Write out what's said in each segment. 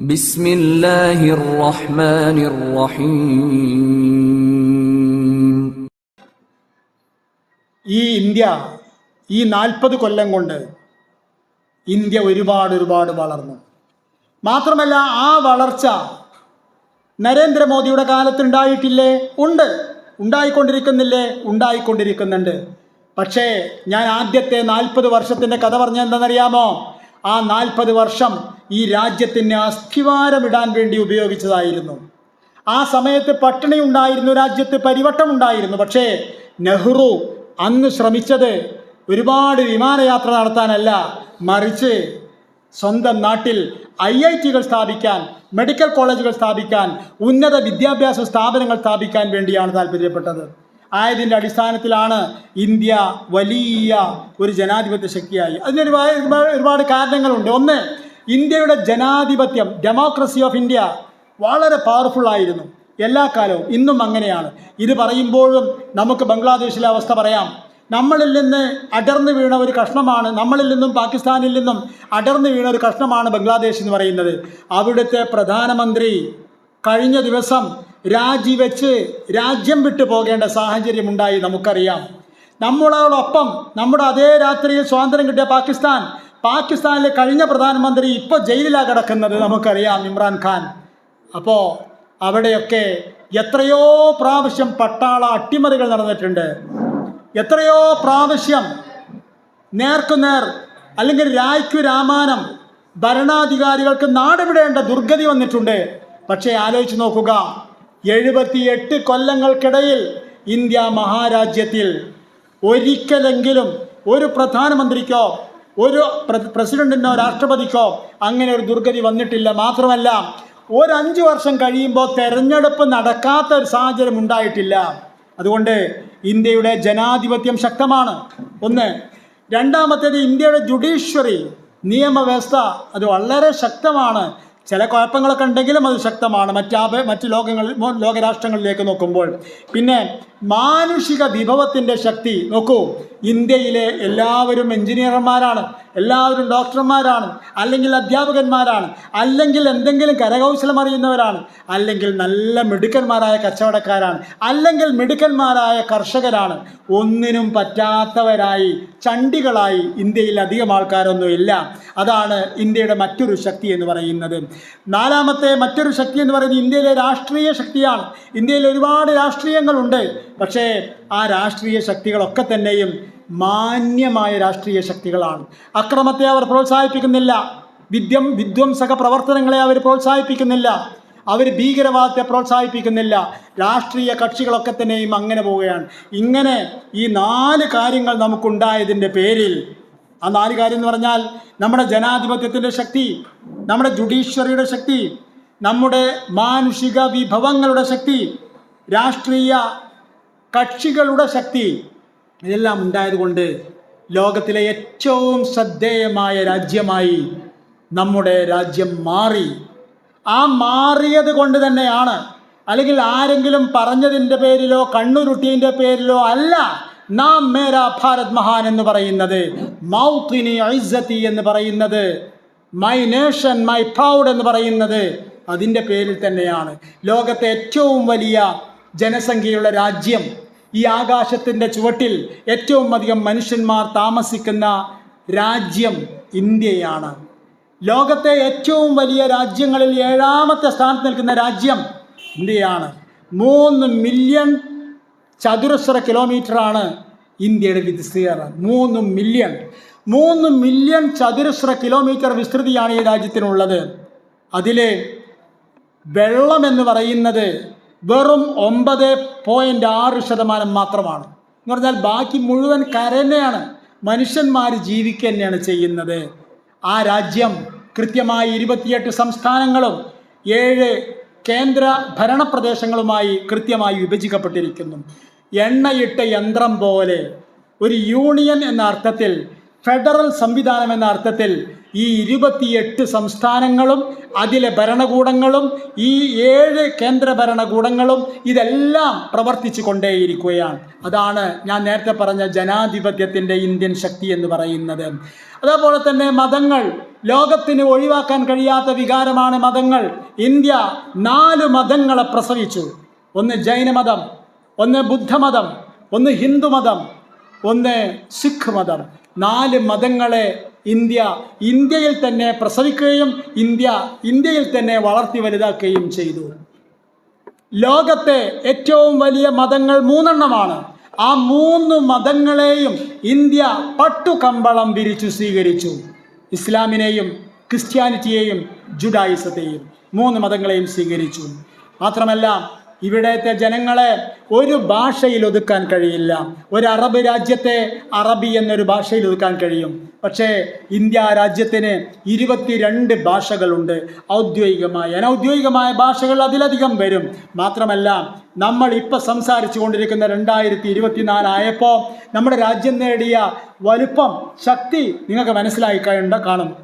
بسم الله الرحمن الرحيم ഈ ഇന്ത്യ ഈ നാൽപ്പത് കൊല്ലം കൊണ്ട് ഇന്ത്യ ഒരുപാട് ഒരുപാട് വളർന്നു മാത്രമല്ല ആ വളർച്ച നരേന്ദ്രമോദിയുടെ കാലത്ത് ഉണ്ടായിട്ടില്ലേ ഉണ്ട് ഉണ്ടായിക്കൊണ്ടിരിക്കുന്നില്ലേ ഉണ്ടായിക്കൊണ്ടിരിക്കുന്നുണ്ട് പക്ഷേ ഞാൻ ആദ്യത്തെ നാൽപ്പത് വർഷത്തിൻ്റെ കഥ പറഞ്ഞ എന്താണെന്നറിയാമോ ആ നാൽപ്പത് വർഷം ഈ രാജ്യത്തിന് അസ്ഥിവാരമിടാൻ വേണ്ടി ഉപയോഗിച്ചതായിരുന്നു. ആ സമയത്ത് പട്ടിണി ഉണ്ടായിരുന്നു രാജ്യത്ത് പരിവട്ടം ഉണ്ടായിരുന്നു പക്ഷേ നെഹ്റു അന്ന് ശ്രമിച്ചത് ഒരുപാട് വിമാനയാത്ര നടത്താനല്ല മറിച്ച് സ്വന്തം നാട്ടിൽ ഐ ഐ ടികൾ സ്ഥാപിക്കാൻ മെഡിക്കൽ കോളേജുകൾ സ്ഥാപിക്കാൻ ഉന്നത വിദ്യാഭ്യാസ സ്ഥാപനങ്ങൾ സ്ഥാപിക്കാൻ വേണ്ടിയാണ് താല്പര്യപ്പെട്ടത് ആയതിന്റെ അടിസ്ഥാനത്തിലാണ് ഇന്ത്യ വലിയ ഒരു ജനാധിപത്യ ശക്തിയായി. അതിന് ഒരുപാട് ഒരുപാട് കാരണങ്ങളുണ്ട്. ഒന്ന് ഇന്ത്യയുടെ ജനാധിപത്യം ഡെമോക്രസി ഓഫ് ഇന്ത്യ വളരെ പവർഫുൾ ആയിരുന്നു. എല്ലാ കാലവും. ഇന്നും അങ്ങനെയാണ്. ഇത് പറയുമ്പോഴും നമുക്ക് ബംഗ്ലാദേശിലെ അവസ്ഥ പറയാം. നമ്മളിൽ നിന്ന് അടർന്നു വീണ ഒരു കഷ്ണമാണ് നമ്മളിൽ നിന്നും പാകിസ്ഥാനിൽ നിന്നും അടർന്നു വീണ ഒരു കഷ്ണമാണ് ബംഗ്ലാദേശ് എന്ന് പറയുന്നത്. അവിടുത്തെ പ്രധാനമന്ത്രി കഴിഞ്ഞ ദിവസം രാജിവെച്ച് രാജ്യം വിട്ടു പോകേണ്ട സാഹചര്യം ഉണ്ടായി നമുക്കറിയാം. നമ്മളോടൊപ്പം നമ്മുടെ അതേ രാത്രിയിൽ സ്വാതന്ത്ര്യം കിട്ടിയ പാകിസ്ഥാൻ പാകിസ്ഥാനിലെ കഴിഞ്ഞ പ്രധാനമന്ത്രി ഇപ്പോൾ ജയിലിലാണ് കിടക്കുന്നത് നമുക്കറിയാം ഇമ്രാൻ ഖാൻ. അപ്പോൾ അവിടെയൊക്കെ എത്രയോ പ്രാവശ്യം പട്ടാള അട്ടിമറികൾ നടന്നിട്ടുണ്ട്. എത്രയോ പ്രാവശ്യം നേർക്കുനേർ അല്ലെങ്കിൽ രായ്ക്കു രാമാനം ഭരണാധികാരികൾക്ക് നാടുവിടേണ്ട ദുർഗതി വന്നിട്ടുണ്ട്. പക്ഷേ ആലോചിച്ച് നോക്കുക എഴുപത്തിയെട്ട് കൊല്ലങ്ങൾക്കിടയിൽ ഇന്ത്യ മഹാരാജ്യത്തിൽ ഒരിക്കലെങ്കിലും ഒരു പ്രധാനമന്ത്രിക്കോ ഒരു പ്രസിഡന്റിനോ രാഷ്ട്രപതിക്കോ അങ്ങനെ ഒരു ദുർഗതി വന്നിട്ടില്ല. മാത്രമല്ല ഒരു അഞ്ച് വർഷം കഴിയുമ്പോൾ തെരഞ്ഞെടുപ്പ് നടക്കാത്ത ഒരു സാഹചര്യം ഉണ്ടായിട്ടില്ല. അതുകൊണ്ട് ഇന്ത്യയുടെ ജനാധിപത്യം ശക്തമാണ്. ഒന്ന് രണ്ടാമത്തേത് ഇന്ത്യയുടെ ജുഡീഷ്യറി നിയമവ്യവസ്ഥ അത് വളരെ ശക്തമാണ്. ചില കുഴപ്പങ്ങളൊക്കെ ഉണ്ടെങ്കിലും അത് ശക്തമാണ്. മറ്റ് മറ്റ് ലോകങ്ങളിൽ ലോകരാഷ്ട്രങ്ങളിലേക്ക് നോക്കുമ്പോൾ. പിന്നെ മാനുഷിക വിഭവത്തിന്റെ ശക്തി. നോക്കൂ ഇന്ത്യയിലെ എല്ലാവരും എഞ്ചിനീയർമാരാണ് എല്ലാവരും ഡോക്ടർമാരാണ് അല്ലെങ്കിൽ അധ്യാപകന്മാരാണ് അല്ലെങ്കിൽ എന്തെങ്കിലും കരകൗശലം അറിയുന്നവരാണ് അല്ലെങ്കിൽ നല്ല മിടുക്കന്മാരായ കച്ചവടക്കാരാണ് അല്ലെങ്കിൽ മിടുക്കന്മാരായ കർഷകരാണ്. ഒന്നിനും പറ്റാത്തവരായി ചണ്ടികളായി ഇന്ത്യയിൽ അധികം ആൾക്കാരൊന്നുമില്ല. അതാണ് ഇന്ത്യയുടെ മറ്റൊരു ശക്തി എന്ന് പറയുന്നത്. നാലാമത്തെ മറ്റൊരു ശക്തി എന്ന് പറയുന്നത് ഇന്ത്യയിലെ രാഷ്ട്രീയ ശക്തിയാണ്. ഇന്ത്യയിൽ ഒരുപാട് രാഷ്ട്രീയങ്ങളുണ്ട്. പക്ഷേ ആ രാഷ്ട്രീയ ശക്തികളൊക്കെ തന്നെയും മാന്യമായ രാഷ്ട്രീയ ശക്തികളാണ്. അക്രമത്തെ അവർ പ്രോത്സാഹിപ്പിക്കുന്നില്ല. വിദ്യം വിധ്വംസക പ്രവർത്തനങ്ങളെ അവർ പ്രോത്സാഹിപ്പിക്കുന്നില്ല. അവർ ഭീകരവാദത്തെ പ്രോത്സാഹിപ്പിക്കുന്നില്ല. രാഷ്ട്രീയ കക്ഷികളൊക്കെ തന്നെയും അങ്ങനെ പോവുകയാണ്. ഇങ്ങനെ ഈ നാല് കാര്യങ്ങൾ നമുക്കുണ്ടായതിന്റെ പേരിൽ ആ നാല് കാര്യം എന്ന് പറഞ്ഞാൽ നമ്മുടെ ജനാധിപത്യത്തിന്റെ ശക്തി നമ്മുടെ ജുഡീഷ്യറിയുടെ ശക്തി നമ്മുടെ മാനുഷിക വിഭവങ്ങളുടെ ശക്തി രാഷ്ട്രീയ കക്ഷികളുടെ ശക്തി. ഇതെല്ലാം ഉണ്ടായതുകൊണ്ട് ലോകത്തിലെ ഏറ്റവും ശ്രദ്ധേയമായ രാജ്യമായി നമ്മുടെ രാജ്യം മാറി. ആ മാറിയത് കൊണ്ട് തന്നെയാണ് അല്ലെങ്കിൽ ആരെങ്കിലും പറഞ്ഞതിന്റെ പേരിലോ കണ്ണുരുട്ടിയതിന്റെ പേരിലോ അല്ല നാം മേരാ ഭാരത് മഹാൻ എന്ന് പറയുന്നത്. മൗത്തിനി ഐസത്തി എന്ന് പറയുന്നത്. മൈ നേഷൻ മൈ പ്രൗഡ് എന്ന് പറയുന്നത് അതിന്റെ പേരിൽ തന്നെയാണ്. ലോകത്തെ ഏറ്റവും വലിയ ജനസംഖ്യയുള്ള രാജ്യം ഈ ആകാശത്തിന്റെ ചുവട്ടിൽ ഏറ്റവും അധികം മനുഷ്യന്മാർ താമസിക്കുന്ന രാജ്യം ഇന്ത്യയാണ്. ലോകത്തെ ഏറ്റവും വലിയ രാജ്യങ്ങളിൽ ഏഴാമത്തെ സ്ഥാനത്ത് നിൽക്കുന്ന രാജ്യം ഇന്ത്യയാണ്. മൂന്ന് മില്യൺ ചതുരശ്ര കിലോമീറ്ററാണ് ഇന്ത്യയുടെ വിസ്തീർണം മൂന്ന് മില്യൺ മൂന്ന് മില്യൺ ചതുരശ്ര കിലോമീറ്റർ വിസ്തൃതിയാണ് ഈ രാജ്യത്തിനുള്ളത്. അതിലെ വെള്ളം എന്ന് പറയുന്നത് വെറും ഒമ്പത് പോയിന്റ് ആറ് ശതമാനം മാത്രമാണ്. എന്ന് പറഞ്ഞാൽ ബാക്കി മുഴുവൻ കരനെയാണ് മനുഷ്യന്മാർ ജീവിക്കുക തന്നെയാണ് ചെയ്യുന്നത്. ആ രാജ്യം കൃത്യമായി ഇരുപത്തിയെട്ട് സംസ്ഥാനങ്ങളും ഏഴ് കേന്ദ്ര ഭരണപ്രദേശങ്ങളുമായി കൃത്യമായി വിഭജിക്കപ്പെട്ടിരിക്കുന്നു. എണ്ണയിട്ട യന്ത്രം പോലെ ഒരു യൂണിയൻ എന്ന അർത്ഥത്തിൽ ഫെഡറൽ സംവിധാനം എന്ന അർത്ഥത്തിൽ ഈ ഇരുപത്തിയെട്ട് സംസ്ഥാനങ്ങളും അതിലെ ഭരണകൂടങ്ങളും ഈ ഏഴ് കേന്ദ്ര ഭരണകൂടങ്ങളും ഇതെല്ലാം പ്രവർത്തിച്ചു കൊണ്ടേയിരിക്കുകയാണ്. അതാണ് ഞാൻ നേരത്തെ പറഞ്ഞ ജനാധിപത്യത്തിന്റെ ഇന്ത്യൻ ശക്തി എന്ന് പറയുന്നത്. അതേപോലെ തന്നെ മതങ്ങൾ ലോകത്തിന് ഒഴിവാക്കാൻ കഴിയാത്ത വികാരമാണ് മതങ്ങൾ. ഇന്ത്യ നാല് മതങ്ങളെ പ്രസവിച്ചു. ഒന്ന് ജൈനമതം ഒന്ന് ബുദ്ധമതം ഒന്ന് ഹിന്ദുമതം ഒന്ന് സിഖ് മതം. നാല് മതങ്ങളെ ഇന്ത്യ ഇന്ത്യയിൽ തന്നെ പ്രസവിക്കുകയും ഇന്ത്യ ഇന്ത്യയിൽ തന്നെ വളർത്തി വലുതാക്കുകയും ചെയ്തു. ലോകത്തെ ഏറ്റവും വലിയ മതങ്ങൾ മൂന്നെണ്ണമാണ്. ആ മൂന്ന് മതങ്ങളെയും ഇന്ത്യ പട്ടുകമ്പളം വിരിച്ചു സ്വീകരിച്ചു. ഇസ്ലാമിനെയും ക്രിസ്ത്യാനിറ്റിയെയും ജുഡായിസത്തെയും മൂന്ന് മതങ്ങളെയും സ്വീകരിച്ചു. മാത്രമല്ല ഇവിടത്തെ ജനങ്ങളെ ഒരു ഭാഷയിൽ ഒതുക്കാൻ കഴിയില്ല. ഒരു അറബ് രാജ്യത്തെ അറബി എന്നൊരു ഭാഷയിൽ ഒതുക്കാൻ കഴിയും. പക്ഷേ ഇന്ത്യ രാജ്യത്തിന് ഇരുപത്തിരണ്ട് ഭാഷകളുണ്ട്. ഔദ്യോഗികമായ അനൗദ്യോഗികമായ ഭാഷകൾ അതിലധികം വരും. മാത്രമല്ല നമ്മൾ ഇപ്പോൾ സംസാരിച്ചു കൊണ്ടിരിക്കുന്ന രണ്ടായിരത്തി ഇരുപത്തിനാലായപ്പോൾ നമ്മുടെ രാജ്യം നേടിയ വലുപ്പം ശക്തി നിങ്ങൾക്ക് മനസ്സിലായി കാണും.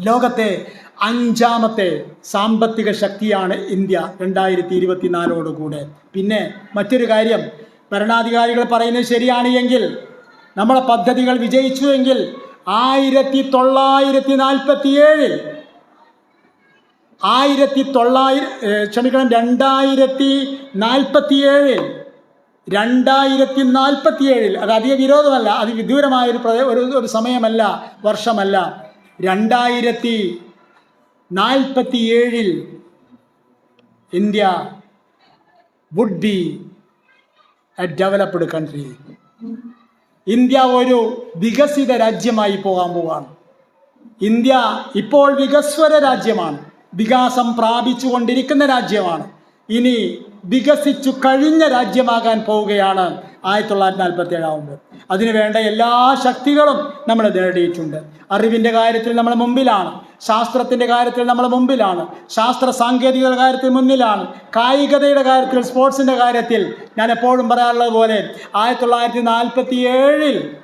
ലോകത്തെ അഞ്ചാമത്തെ സാമ്പത്തിക ശക്തിയാണ് ഇന്ത്യ രണ്ടായിരത്തി ഇരുപത്തിനാലോടുകൂടെ പിന്നെ മറ്റൊരു കാര്യം ഭരണാധികാരികൾ പറയുന്നത് ശരിയാണ് എങ്കിൽ നമ്മളെ പദ്ധതികൾ വിജയിച്ചു എങ്കിൽ ആയിരത്തി തൊള്ളായിരത്തി നാൽപ്പത്തി ഏഴിൽ ആയിരത്തി തൊള്ളായിരം ക്ഷമിക്കണം രണ്ടായിരത്തി നാൽപ്പത്തി ഏഴിൽ രണ്ടായിരത്തി നാൽപ്പത്തി ഏഴിൽ അത് അധിക വിരോധമല്ല അത് വിദൂരമായ ഒരു ഒരു സമയമല്ല വർഷമല്ല രണ്ടായിരത്തി നാൽപ്പത്തി ഏഴിൽ India would be a developed country India ഒരു വികസിത രാജ്യമായി പോകാൻ പോവാണ്. ഇന്ത്യ ഇപ്പോൾ വികസ്വര രാജ്യമാണ്. വികാസം പ്രാപിച്ചുകൊണ്ടിരിക്കുന്ന രാജ്യമാണ്. ഇനി വികസിച്ചു കഴിഞ്ഞ രാജ്യമാകാൻ പോവുകയാണ് ആയിരത്തി തൊള്ളായിരത്തി നാൽപ്പത്തി ഏഴാവുമ്പോൾ അതിനു വേണ്ട എല്ലാ ശക്തികളും നമ്മൾ നേടിയിട്ടുണ്ട്. അറിവിന്റെ കാര്യത്തിൽ നമ്മൾ മുമ്പിലാണ്. ശാസ്ത്രത്തിന്റെ കാര്യത്തിൽ നമ്മൾ മുമ്പിലാണ്. ശാസ്ത്ര സാങ്കേതികതയുടെ കാര്യത്തിൽ മുന്നിലാണ്. കായികതയുടെ കാര്യത്തിൽ സ്പോർട്സിന്റെ കാര്യത്തിൽ ഞാൻ എപ്പോഴും പറയാറുള്ളത് പോലെ ആയിരത്തി തൊള്ളായിരത്തി നാൽപ്പത്തി ഏഴിൽ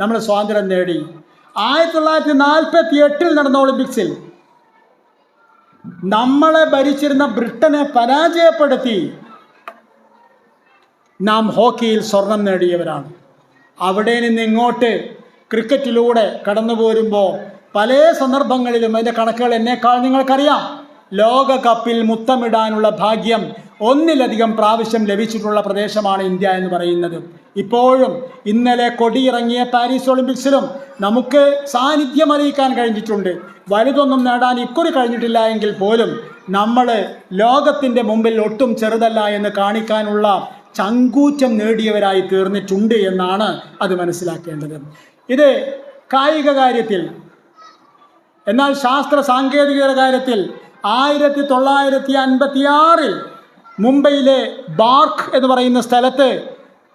നമ്മൾ സ്വാതന്ത്ര്യം നേടി. ആയിരത്തി തൊള്ളായിരത്തി നാൽപ്പത്തി എട്ടിൽ നടന്ന ഒളിമ്പിക്സിൽ നമ്മളെ ഭരിച്ചിരുന്ന ബ്രിട്ടനെ പരാജയപ്പെടുത്തി നാം ഹോക്കിയിൽ സ്വർണം നേടിയവരാണ്. അവിടെ നിന്ന് ഇങ്ങോട്ട് ക്രിക്കറ്റിലൂടെ കടന്നു പോരുമ്പോൾ പല സന്ദർഭങ്ങളിലും അതിന്റെ കണക്കുകൾ എന്നേക്കാൾ നിങ്ങൾക്കറിയാം. ലോകകപ്പിൽ മുത്തമിടാനുള്ള ഭാഗ്യം ഒന്നിലധികം പ്രാവശ്യം ലഭിച്ചിട്ടുള്ള പ്രദേശമാണ് ഇന്ത്യ എന്ന് പറയുന്നത്. ഇപ്പോഴും ഇന്നലെ കൊടിയിറങ്ങിയ പാരീസ് ഒളിമ്പിക്സിലും നമുക്ക് സാന്നിധ്യം അറിയിക്കാൻ കഴിഞ്ഞിട്ടുണ്ട്. വലുതൊന്നും നേടാൻ ഇക്കുറി കഴിഞ്ഞിട്ടില്ല എങ്കിൽ പോലും നമ്മൾ ലോകത്തിന്റെ മുമ്പിൽ ഒട്ടും ചെറുതല്ല എന്ന് കാണിക്കാനുള്ള ചങ്കൂറ്റം നേടിയവരായി തീർന്നിട്ടുണ്ട് എന്നാണ് അത് മനസ്സിലാക്കേണ്ടത്. ഇത് കായിക കാര്യത്തിൽ എന്നാൽ ശാസ്ത്ര സാങ്കേതിക കാര്യത്തിൽ ആയിരത്തി തൊള്ളായിരത്തി അൻപത്തി ആറിൽ മുംബൈയിലെ ബാർക്ക് എന്ന് പറയുന്ന സ്ഥലത്ത്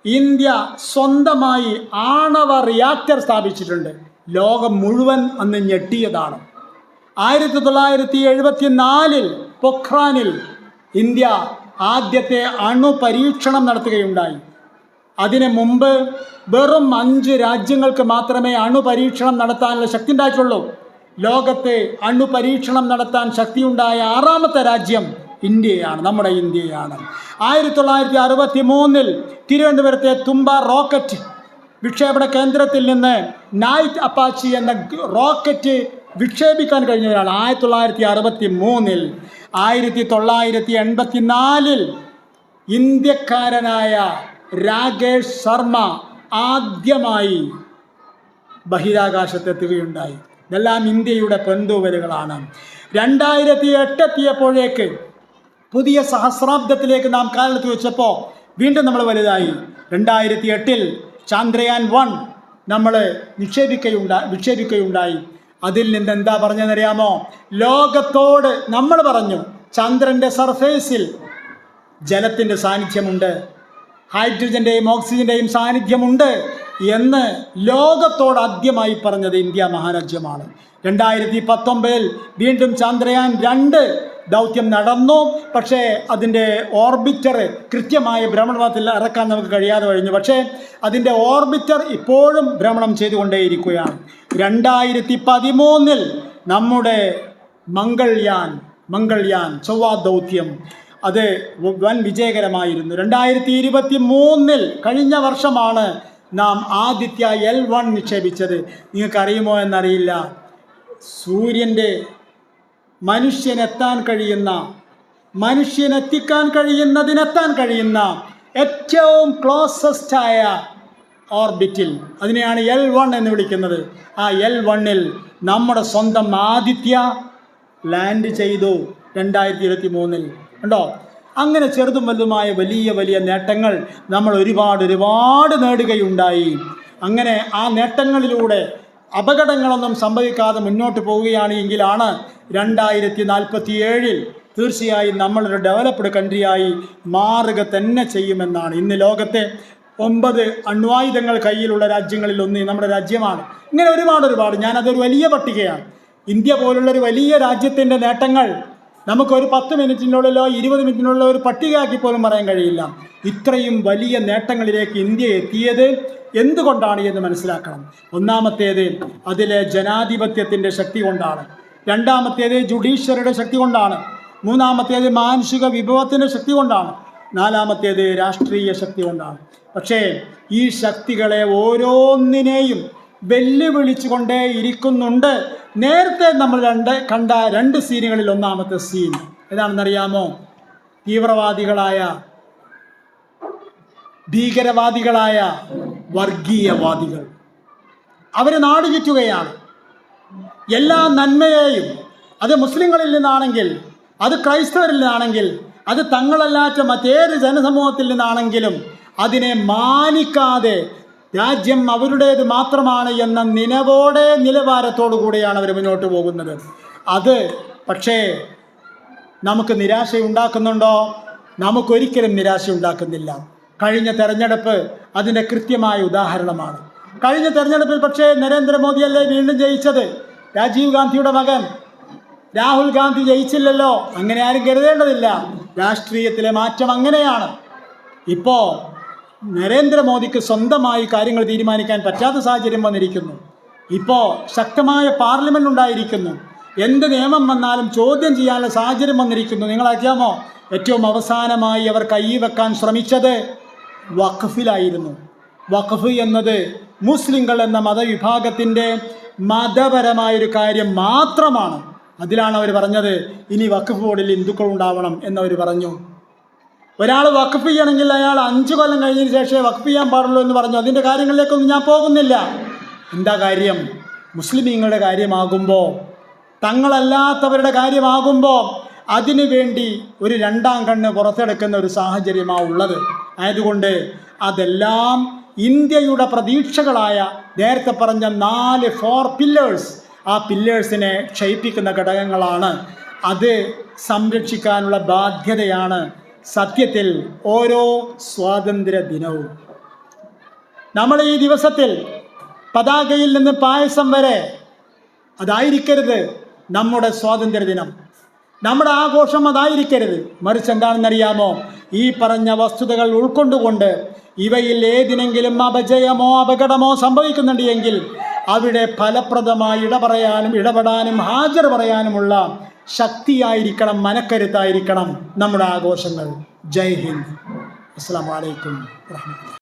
ഇന്ത്യ സ്വന്തമായി ആണവ റിയാക്ടർ സ്ഥാപിച്ചിട്ടുണ്ട്. ലോകം മുഴുവൻ അന്ന് ഞെട്ടിയതാണ്. ആയിരത്തി തൊള്ളായിരത്തി എഴുപത്തി നാലിൽ പൊഖ്രാനിൽ ഇന്ത്യ ആദ്യത്തെ അണു പരീക്ഷണം നടത്തുകയുണ്ടായി. അതിന് മുമ്പ് വെറും അഞ്ച് രാജ്യങ്ങൾക്ക് മാത്രമേ അണു പരീക്ഷണം നടത്താനുള്ള ശക്തി ഉണ്ടായിട്ടുള്ളൂ ലോകത്തെ അണു പരീക്ഷണം നടത്താൻ ശക്തിയുണ്ടായ ആറാമത്തെ രാജ്യം ഇന്ത്യയാണ് നമ്മുടെ ഇന്ത്യയാണ്. ആയിരത്തി തൊള്ളായിരത്തി അറുപത്തി മൂന്നിൽ തിരുവനന്തപുരത്തെ തുമ്പ റോക്കറ്റ് വിക്ഷേപണ കേന്ദ്രത്തിൽ നിന്ന് നൈറ്റ് അപ്പാച്ചി എന്ന റോക്കറ്റ് വിക്ഷേപിക്കാൻ കഴിഞ്ഞതാണ് ആയിരത്തി തൊള്ളായിരത്തി അറുപത്തി മൂന്നിൽ ആയിരത്തി തൊള്ളായിരത്തി എൺപത്തി നാലിൽ ഇന്ത്യക്കാരനായ രാകേഷ് ശർമ്മ ആദ്യമായി ബഹിരാകാശത്തെത്തുകയുണ്ടായി. ഇതെല്ലാം ഇന്ത്യയുടെ പെന്തുവരുകളാണ് രണ്ടായിരത്തി എട്ടെത്തിയപ്പോഴേക്ക് പുതിയ സഹസ്രാബ്ദത്തിലേക്ക് നാം കാലെടുത്ത് വെച്ചപ്പോൾ വീണ്ടും നമ്മൾ വലുതായി. രണ്ടായിരത്തി എട്ടിൽ ചാന്ദ്രയാൻ വൺ നമ്മൾ നിക്ഷേപിക്കുകയുണ്ടാ വിക്ഷേപിക്കുകയുണ്ടായി അതിൽ നിന്ന് എന്താ പറഞ്ഞതെന്നറിയാമോ? ലോകത്തോട് നമ്മൾ പറഞ്ഞു ചന്ദ്രന്റെ സർഫേസിൽ ജലത്തിന്റെ സാന്നിധ്യമുണ്ട് ഹൈഡ്രജന്റെയും ഓക്സിജന്റെയും സാന്നിധ്യമുണ്ട് എന്ന് ലോകത്തോട് ആദ്യമായി പറഞ്ഞത് ഇന്ത്യ മഹാരാജ്യമാണ്. രണ്ടായിരത്തി പത്തൊമ്പതിൽ വീണ്ടും ചന്ദ്രയാൻ രണ്ട് ദൗത്യം നടന്നു. പക്ഷേ അതിന്റെ ഓർബിറ്റർ കൃത്യമായ ഭ്രമണപഥത്തിൽ ഇറക്കാൻ നമുക്ക് കഴിയാതെ കഴിഞ്ഞു. പക്ഷേ അതിന്റെ ഓർബിറ്റർ ഇപ്പോഴും ഭ്രമണം ചെയ്തുകൊണ്ടേയിരിക്കുകയാണ്. രണ്ടായിരത്തി പതിമൂന്നിൽ നമ്മുടെ മംഗൾയാൻ മംഗൾയാൻ ചൊവ്വാ ദൗത്യം അത് വൻ വിജയകരമായിരുന്നു. രണ്ടായിരത്തി ഇരുപത്തി മൂന്നിൽ കഴിഞ്ഞ വർഷമാണ് നാം ആദിത്യ എൽ വൺ നിക്ഷേപിച്ചത്. നിങ്ങൾക്കറിയുമോ എന്നറിയില്ല. സൂര്യന്റെ മനുഷ്യനെത്താൻ കഴിയുന്ന മനുഷ്യനെത്തിക്കാൻ കഴിയുന്നതിനെത്താൻ കഴിയുന്ന ഏറ്റവും ക്ലോസസ്റ്റ് ആയ ഓർബിറ്റിൽ അതിനെയാണ് എൽ വൺ എന്ന് വിളിക്കുന്നത്. ആ എൽ വണ്ണിൽ നമ്മുടെ സ്വന്തം ആദിത്യ ലാൻഡ് ചെയ്തു രണ്ടായിരത്തി ഇരുപത്തി മൂന്നിൽ ഉണ്ടോ അങ്ങനെ ചെറുതും വലുതുമായ വലിയ വലിയ നേട്ടങ്ങൾ നമ്മൾ ഒരുപാട് ഒരുപാട് നേടുകയുണ്ടായി. അങ്ങനെ ആ നേട്ടങ്ങളിലൂടെ അപകടങ്ങളൊന്നും സംഭവിക്കാതെ മുന്നോട്ട് പോവുകയാണ് എങ്കിലാണ് രണ്ടായിരത്തി നാൽപ്പത്തി ഏഴിൽ തീർച്ചയായും നമ്മളൊരു ഡെവലപ്ഡ് കൺട്രിയായി മാറുക തന്നെ ചെയ്യുമെന്നാണ്. ഇന്ന് ലോകത്തെ ഒമ്പത് അണ്വായുധങ്ങൾ കയ്യിലുള്ള രാജ്യങ്ങളിൽ ഒന്ന് നമ്മുടെ രാജ്യമാണ്. ഇങ്ങനെ ഒരുപാട് ഒരുപാട് ഞാനതൊരു വലിയ പട്ടികയാണ്. ഇന്ത്യ പോലുള്ളൊരു വലിയ രാജ്യത്തിന്റെ നേട്ടങ്ങൾ നമുക്കൊരു പത്ത് മിനിറ്റിനുള്ളിലോ ഇരുപത് മിനിറ്റിനുള്ളിലോ ഒരു പട്ടികയാക്കി പോലും പറയാൻ കഴിയില്ല. ഇത്രയും വലിയ നേട്ടങ്ങളിലേക്ക് ഇന്ത്യ എത്തിയത് എന്തുകൊണ്ടാണ് എന്ന് മനസ്സിലാക്കണം. ഒന്നാമത്തേത് അതിലെ ജനാധിപത്യത്തിന്റെ ശക്തി കൊണ്ടാണ്. രണ്ടാമത്തേത് ജുഡീഷ്യറിയുടെ ശക്തി കൊണ്ടാണ്. മൂന്നാമത്തേത് മാനുഷിക വിഭവത്തിന്റെ ശക്തി കൊണ്ടാണ്. നാലാമത്തേത് രാഷ്ട്രീയ ശക്തി കൊണ്ടാണ്. പക്ഷേ ഈ ശക്തികളെ ഓരോന്നിനെയും വെല്ലുവിളിച്ചുകൊണ്ടേ ഇരിക്കുന്നുണ്ട് നേരത്തെ നമ്മൾ രണ്ട് കണ്ട രണ്ട് സീനുകളിൽ ഒന്നാമത്തെ സീൻ. ഏതാണെന്നറിയാമോ? തീവ്രവാദികളായ ഭീകരവാദികളായ വർഗീയവാദികൾ. അവർ നാട് ചുറ്റുകയാണ്. എല്ലാ നന്മയെയും അത് മുസ്ലിങ്ങളിൽ നിന്നാണെങ്കിൽ അത് ക്രൈസ്തവരിൽ നിന്നാണെങ്കിൽ അത് തങ്ങളല്ലാത്ത മറ്റേത് ജനസമൂഹത്തിൽ നിന്നാണെങ്കിലും അതിനെ മാനിക്കാതെ രാജ്യം അവരുടേത് മാത്രമാണ് എന്ന നിലവോടെ നിലവാരത്തോടു കൂടിയാണ് അവർ മുന്നോട്ട് പോകുന്നത്. അത് പക്ഷേ നമുക്ക് നിരാശ ഉണ്ടാക്കുന്നുണ്ടോ നമുക്കൊരിക്കലും നിരാശ ഉണ്ടാക്കുന്നില്ല കഴിഞ്ഞ തെരഞ്ഞെടുപ്പ് അതിന്റെ കൃത്യമായ ഉദാഹരണമാണ്. കഴിഞ്ഞ തെരഞ്ഞെടുപ്പിൽ പക്ഷേ നരേന്ദ്രമോദിയല്ലേ വീണ്ടും ജയിച്ചത്? രാജീവ് ഗാന്ധിയുടെ മകൻ രാഹുൽ ഗാന്ധി ജയിച്ചില്ലല്ലോ? അങ്ങനെ ആരും കരുതേണ്ടതില്ല. രാഷ്ട്രീയത്തിലെ മാറ്റം അങ്ങനെയാണ്. ഇപ്പോൾ നരേന്ദ്രമോദിക്ക് സ്വന്തമായി കാര്യങ്ങൾ തീരുമാനിക്കാൻ പറ്റാത്ത സാഹചര്യം വന്നിരിക്കുന്നു. ഇപ്പോൾ ശക്തമായ പാർലമെന്റ് ഉണ്ടായിരിക്കുന്നു. എന്ത് നിയമം വന്നാലും ചോദ്യം ചെയ്യാനുള്ള സാഹചര്യം വന്നിരിക്കുന്നു. നിങ്ങളറിയാമോ? ഏറ്റവും അവസാനമായി അവർ കൈവെക്കാൻ ശ്രമിച്ചത് വഖഫിലായിരുന്നു. വഖഫ് എന്നത് മുസ്ലിങ്ങൾ എന്ന മതവിഭാഗത്തിന്റെ മതപരമായൊരു കാര്യം മാത്രമാണ്. അതിലാണ് അവർ പറഞ്ഞത് ഇനി വഖഫ് ബോർഡിൽ ഹിന്ദുക്കൾ ഉണ്ടാവണം എന്നവർ പറഞ്ഞു. ഒരാൾ വക്കഫ് ചെയ്യണമെങ്കിൽ അയാൾ അഞ്ച് കൊല്ലം കഴിഞ്ഞതിന് ശേഷമേ വക്കഫ് ചെയ്യാൻ പാടുള്ളൂ എന്ന് പറഞ്ഞു. അതിന്റെ കാര്യങ്ങളിലേക്കൊന്നും ഞാൻ പോകുന്നില്ല. എന്താ കാര്യം? മുസ്ലിമീങ്ങളുടെ കാര്യമാകുമ്പോൾ തങ്ങളല്ലാത്തവരുടെ കാര്യമാകുമ്പോൾ അതിനു വേണ്ടി ഒരു രണ്ടാം കണ്ണ് പുറത്തെടുക്കുന്ന ഒരു സാഹചര്യമാണ് ഉള്ളത്. ആയതുകൊണ്ട് അതെല്ലാം ഇന്ത്യയുടെ പ്രതീക്ഷകളായ നേരത്തെ പറഞ്ഞ നാല് ഫോർ പില്ലേഴ്സ് ആ പില്ലേഴ്സിനെ ക്ഷയിപ്പിക്കുന്ന ഘടകങ്ങളാണ്. അത് സംരക്ഷിക്കാനുള്ള ബാധ്യതയാണ് സത്യത്തിൽ ഓരോ സ്വാതന്ത്ര്യ ദിനവും നമ്മൾ ഈ ദിവസത്തിൽ പതാകയിൽ നിന്ന് പായസം വരെ അതായിരിക്കരുത് നമ്മുടെ സ്വാതന്ത്ര്യ ദിനം നമ്മുടെ ആഘോഷം അതായിരിക്കരുത്. മറിച്ച് എന്താണെന്നറിയാമോ? ഈ പറഞ്ഞ വസ്തുതകൾ ഉൾക്കൊണ്ടുകൊണ്ട് ഇവയിൽ ഏതിനെങ്കിലും അപജയമോ അപകടമോ സംഭവിക്കുന്നുണ്ട് എങ്കിൽ അവിടെ ഫലപ്രദമായി ഇടപറയാനും ഇടപെടാനും ഹാജർ പറയാനുമുള്ള ശക്തിയായിരിക്കണം മനക്കരുത്തായിരിക്കണം നമ്മുടെ ആഘോഷങ്ങൾ. ജയ് ഹിന്ദ്. അസ്സാം വലൈക്കും വാഹമത്തുള്ള